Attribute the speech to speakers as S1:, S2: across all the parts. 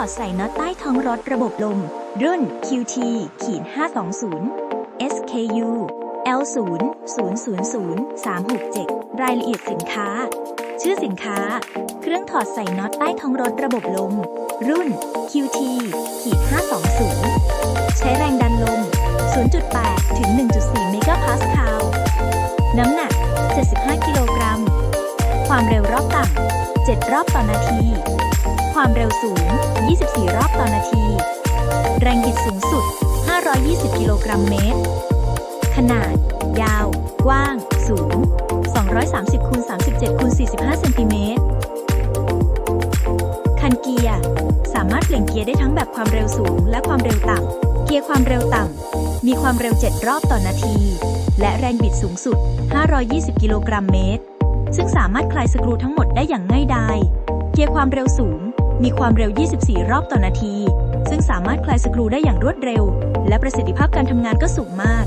S1: อดใส่น็อตใต้ท้องรถระบบลม รุ่น QT ขีด520 SKU L0 000 367 รายละเอียดสินค้า ชื่อสินค้า เครื่องถอดใส่น็อตใต้ท้องรถระบบลม รุ่น QT ขีด520 ใช้แรงดันลม 0.8 ถึง 1.4 เมกะพาสคาล น้ำหนัก 75 กิโลกรัม ความเร็วรอบต่ำ7รอบต่อนาที ความเร็วสูง 24 รอบต่อนาที แรงบิดสูงสุด 520 กิโลกรัมเมตร ขนาด ยาว กว้าง สูง 230คูณ37คูณ45 เซนติเมตร คันเกียร์ สามารถเปลี่ยนเกียร์ได้ทั้งแบบความเร็วสูงและความเร็วต่ำ เกียร์ความเร็วต่ำ มีความเร็ว 7 รอบต่อนาที และแรงบิดสูงสุด 520 กิโลกรัมเมตร ซึ่งสามารถคลายสกรูทั้งหมดได้อย่างง่ายดาย เกียร์ความเร็วสูง มีความเร็ว 24 รอบต่อนาที ซึ่งสามารถคลายสกรูได้อย่างรวดเร็ว และประสิทธิภาพการทำงานก็สูงมาก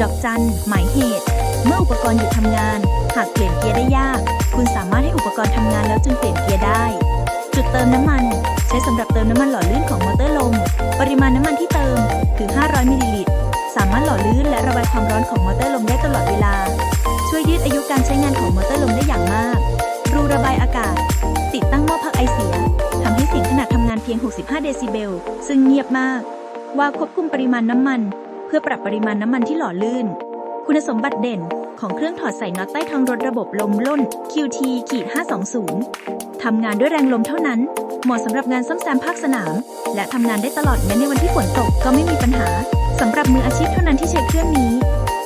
S1: ดอกจัน หมายเหตุ เมื่ออุปกรณ์หยุดทำงาน หากเปลี่ยนเกียร์ได้ยาก คุณสามารถให้อุปกรณ์ทำงานแล้วจึงเปลี่ยนเกียร์ได้ จุดเติมน้ำมัน ใช้สำหรับเติมน้ำมันหล่อลื่นของมอเตอร์ลม ปริมาณน้ำมันที่เติมคือ 500 มิลลิลิตร สามารถหล่อลื่นและระบายความร้อนของมอเตอร์ลมได้ตลอดเวลา ช่วยยืดอายุการใช้งานของมอเตอร์ลมได้อย่างมาก รูระบายอากาศ เพียง 65 เดซิเบล ซึ่งเงียบมาก ว่าควบคุมปริมาณน้ำมัน เพื่อปรับปริมาณน้ำมันที่หล่อลื่น คุณสมบัติเด่นของเครื่องถอดใส่น็อตใต้ท้องรถระบบลมรุ่น QT ขีด520 ทำงานด้วยแรงลมเท่านั้น เหมาะสำหรับงานซ่อมแซมภาคสนาม และทำงานได้ตลอดแม้ในวันที่ฝนตกก็ไม่มีปัญหา สำหรับมืออาชีพเท่านั้นที่ใช้เครื่องนี้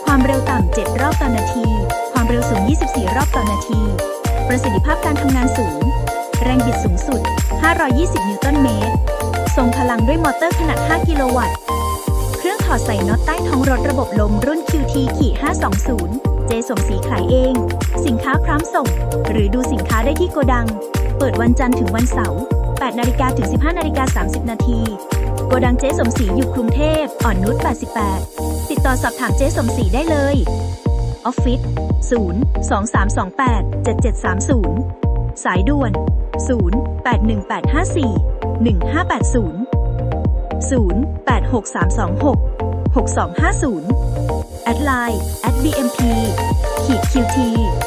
S1: ความเร็วต่ำ 7 รอบต่อนาที ความเร็วสูง 24 รอบต่อนาที ประสิทธิภาพการทำงานสูง แรงบิดสูงสุด 520 นิวตันเมตร ทรงพลังด้วยมอเตอร์ขนาด 5 กิโลวัตต์ เครื่องถอดใส่น็อตใต้ท้องรถระบบลมรุ่น QT ขี520 เจสมศรีขายเอง สินค้าพร้อมส่ง หรือดูสินค้าได้ที่โกดัง เปิดวันจันทร์ถึงวันเสาร์ 8 นาฬิกาถึง 15 นาฬิกา 30 นาที โกดังเจสมศรีอยู่กรุงเทพ อ่อนนุช 88 ติดต่อสอบถามเจสมศรีได้เลยออฟฟิศ0 2328 7730 สายด่วน 2 6 6 2 5 0แอดไลน์ at bmp ขีด qt